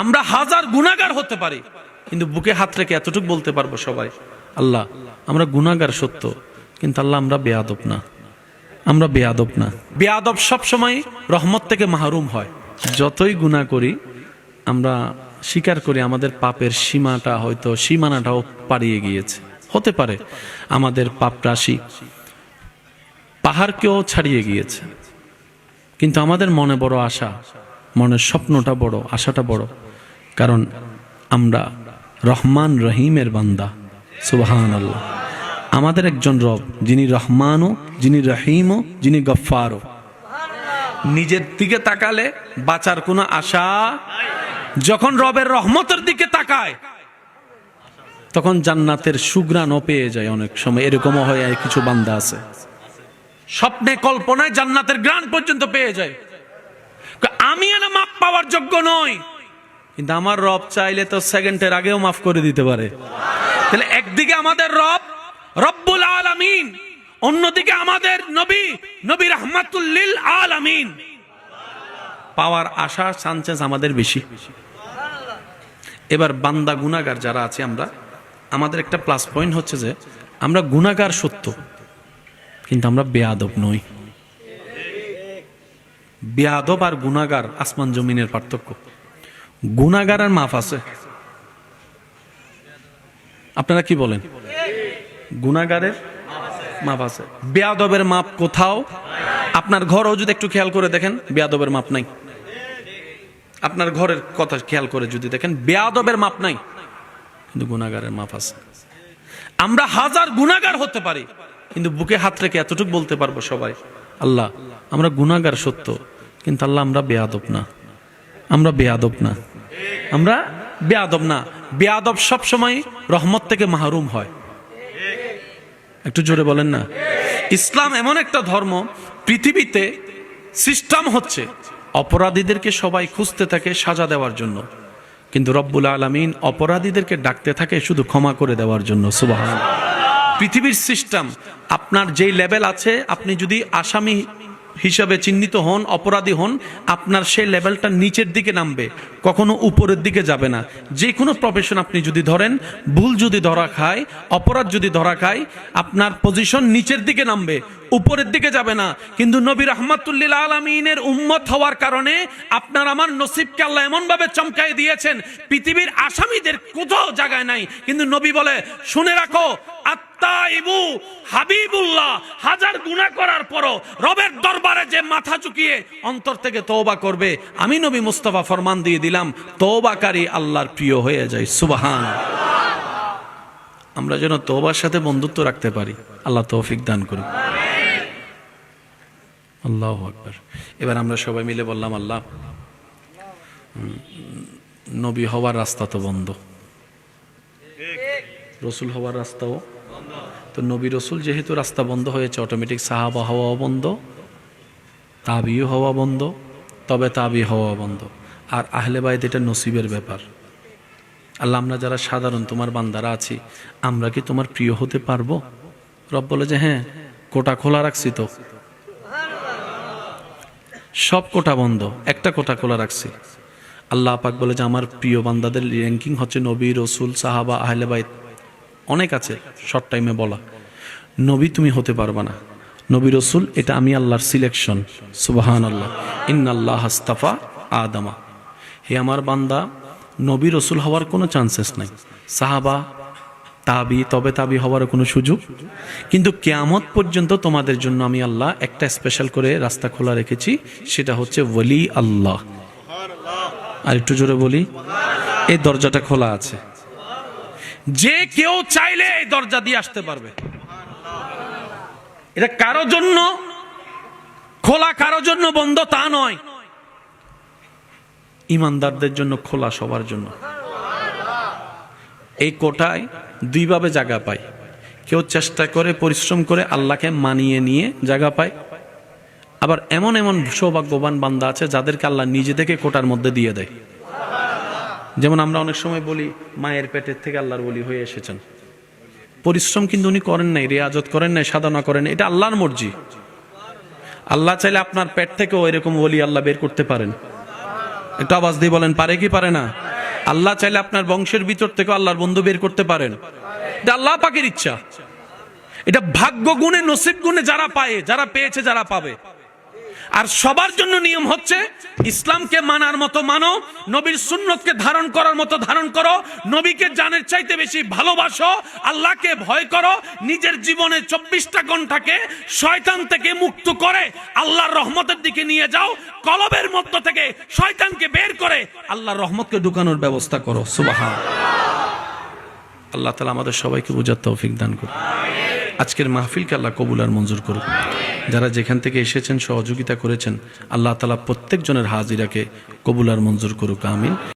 আমরা হাজার গুণাগার হতে পারি। কিন্তু বুকে হাত রেখে এতটুকু বলতে পারব সবাই, আল্লাহ, আমরা গুণাগার সত্য, কিন্তু আল্লাহ আমরা বেয়াদব না। আমরা বেয়াদব না। বেয়াদব সবসময় রহমত থেকে মাহরুম হয়। যতই গুণা করি, আমরা স্বীকার করি আমাদের পাপের সীমাটা হয়তো সীমানাটাও পাড়িয়ে গিয়েছে। হতে পারে, আমাদের পাপ রাশি পাহাড়কেও ছাড়িয়ে গিয়েছে। কিন্তু আমাদের মনে বড় আশা, মনের স্বপ্নটা বড়, আশাটা বড়। কারণ আমরা রহমান রহিমের বান্দা সুবাহান আল্লাহ আমাদের একজন রব, যিনি রহমানও, যিনি রহিমও, যিনি গফারও নিজের দিকে তাকালে বাঁচার কোনো আশা যখন রবের রহমতের দিকে তাকায়, তখন জান্নাতের সুগ্রাণও পেয়ে যায় অনেক সময়। এরকমও হয় কিছু বান্দা আছে। স্বপ্নে, কল্পনায় জান্নাতের গ্রান পর্যন্ত পেয়ে যায়। আমি এনে মাপ পাওয়ার যোগ্য নই। কিন্তু আমার রব চাইলে তো সেকেন্ডের আগেও মাফ করে দিতে পারে। তাহলে একদিকে আমাদের রব, রব্বুল আলামিন, অন্যদিকে আমাদের নবী নবী রহমাতুল্লিল আলামিন। পাওয়ার আশা চান্সেস আমাদের বেশি। এবার বান্দা গুনাগার যারা আছে আমরা, আমাদের একটা প্লাস পয়েন্ট হচ্ছে যে, আমরা গুনাগার সত্য, কিন্তু আমরা বেয়াদব নই। বেয়াদব আর গুনাগার আসমান জমিনের পার্থক্য। গুনাগার আর মাফ আছে। আপনারা কি বলেন? গুনাগারের মাপ আছে। বেয়াদবের মাপ কোথাও? আপনার ঘরও যদি একটু খেয়াল করে দেখেন, বেয়াদবের মাপ নাই। আপনার ঘরের কথা খেয়াল করে যদি দেখেন, বেয়াদবের মাপ নাই। কিন্তু গুনাগারের মাপ আছে। আমরা হাজার গুনাগার হতে পারি, কিন্তু বুকে হাত রেখে এতটুকু বলতে পারব সবাই, আল্লাহ, আমরা গুনাগার সত্য, কিন্তু আল্লাহ আমরা বেয়াদব না। আমরা বেয়াদব না। আমরা বেয়াদব না। বেয়াদব সবসময় রহমত থেকে মাহরুম হয়। একটু জোরে বলেন না। ইসলাম এমন একটা ধর্ম, পৃথিবীতে সিস্টেম হচ্ছে, অপরাধীদেরকে সবাই খুঁজতে থাকে সাজা দেওয়ার জন্য। কিন্তু রব্বুল আলমিন অপরাধীদেরকে ডাকতে থাকে শুধু ক্ষমা করে দেওয়ার জন্য সুবাহ পৃথিবীর সিস্টেম, আপনার যেই লেভেল আছে, আপনি যদি আসামি হিসাবে চিহ্নিত হন, অপরাধী হন, আপনার সেই লেভেলটা নিচের দিকে নামবে, কখনো উপরের দিকে যাবে না। যে কোনো প্রফেশন আপনি যদি ধরেন, ভুল যদি ধরা খায়, অপরাধ যদি ধরা খায়, আপনার পজিশন নিচের দিকে নামবে, উপরের দিকে যাবে না। কিন্তু নবী রহমাতুল্লিল আলমিনের উম্মত হওয়ার কারণে আপনার আমার নসিবকে আল্লাহ এমনভাবে চমকাই দিয়েছেন, পৃথিবীর আসামিদের কোথাও জায়গায় নাই। কিন্তু নবী বলে, শুনে রাখো আত্মাইবু হাবিবুল্লাহ হাজার গুনাহ করার পরও রবের দরবারে যে মাথা ঝুঁকিয়ে অন্তর থেকে তওবা করবে আমি নবী মুস্তাফা ফরমান দিয়ে দিলাম তওবাকারী আল্লাহর প্রিয় হয়ে যায় সুবাহান আমরা যেন তওবার সাথে বন্ধুত্ব রাখতে পারি আল্লাহ তৌফিক দান করুন আল্লাহ আকবার। এবার আমরা সবাই মিলে বললাম আল্লাহ নবী হওয়ার রাস্তা তো বন্ধ। রসুল হওয়ার রাস্তাও তো নবী রসুল যেহেতু রাস্তা বন্ধ হয়েছে অটোমেটিক সাহাবা হওয়া বন্ধ, তাবিও হওয়া বন্ধ, তবে তাবি হওয়া বন্ধ। আর আহলে বাইদ এটা নসিবের ব্যাপার। আল্লাহ, আমরা যারা সাধারণ, তোমার বান্দারা আছি, আমরা কি তোমার প্রিয় হতে পারব? রব বলে যে হ্যাঁ কোটা খোলা রাখছি তো। সব কোটা বন্ধ, একটা কোটা খোলা রাখছি। আল্লাহ পাক বলে যে আমার প্রিয় বান্দাদের র্যাঙ্কিং হচ্ছে নবী, রসুল, সাহাবা, আহলে বাইত। অনেক আছে শর্ট টাইমে বলা। নবী তুমি হতে পারবা না। নবী রসুল, এটা আমি আল্লাহর সিলেকশন সুবাহান আল্লাহ ইন আল্লাহ হাস্তাফা আদামা। হে আমার বান্দা, নবী রসুল হওয়ার কোনো চান্সেস নাই। সাহাবা, তাবি, তবে তাবি হওয়ার কোনো সুযোগ? কিন্তু কেয়ামত পর্যন্ত তোমাদের জন্য আমি আল্লাহ একটা স্পেশাল করে রাস্তা খোলা রেখেছি, সেটা হচ্ছে ওলি আল্লাহ। আর একটু জোরে বলি, এই দরজাটা খোলা আছে। যে কেউ চাইলে এই দরজা দিয়ে আসতে পারবে। এটা কারও জন্য, খোলা কারও জন্য বন্ধ তা নয়। ইমানদারদের জন্য খোলা সবার জন্য। এই কোটায় দুইভাবে জায়গা পায়। কেউ চেষ্টা করে, পরিশ্রম করে আল্লাহকে মানিয়ে নিয়ে জায়গা পায়। আবার এমন এমন সৌভাগ্যবান বান্দা আছে যাদেরকে আল্লাহ নিজে থেকে কোটার মধ্যে দিয়ে দেয়। যেমন আমরা অনেক সময় বলি, মায়ের পেটের থেকে আল্লাহর বলি হয়ে এসেছেন। পরিশ্রম কিন্তু উনি করেন নাই, রেয়াজত করেন নাই, সাধনা করেন এটা আল্লাহর মর্জি। আল্লাহ চাইলে আপনার পেট থেকেও এরকম বলি আল্লাহ বের করতে পারেন। একটু আওয়াজ দিয়ে বলেন, পারে কি পারে না? আল্লাহ চাইলে আপনার বংশের ভিতর থেকে আল্লাহর বন্ধু বের করতে পারেন। এটা আল্লাহ পাকের ইচ্ছা। এটা ভাগ্য গুণে, নসিব গুণে যারা পায়, যারা পেয়েছে, যারা পাবে। আর সবার জন্য নিয়ম হচ্ছে, ইসলামকে মানার মতো মানো, নবীর সুন্নতকে ধারণ করার মতো ধারণ করো, নবীকে জানের চাইতে বেশি ভালোবাসো, আল্লাহকে ভয় করো, নিজের জীবনে চব্বিশটা ঘন্টাকে শয়তান থেকে মুক্ত করে, আল্লাহর রহমতের দিকে নিয়ে যাও, কলবের মধ্য থেকে শয়তানকে বের করে, আল্লাহর রহমতকে ঢুকানোর ব্যবস্থা করো সুবাহ আল্লাহ তালা আমাদের সবাইকে বোঝার তৌফিক দান করুন। আজকের মাহফিলকে আল্লাহ কবুল আর মঞ্জুর করুন যারা যেখান থেকে এসেছেন সহযোগিতা করেছেন আল্লাহ তালা প্রত্যেকজনের হাজিরাকে কবুলার মঞ্জুর করুক আমিন।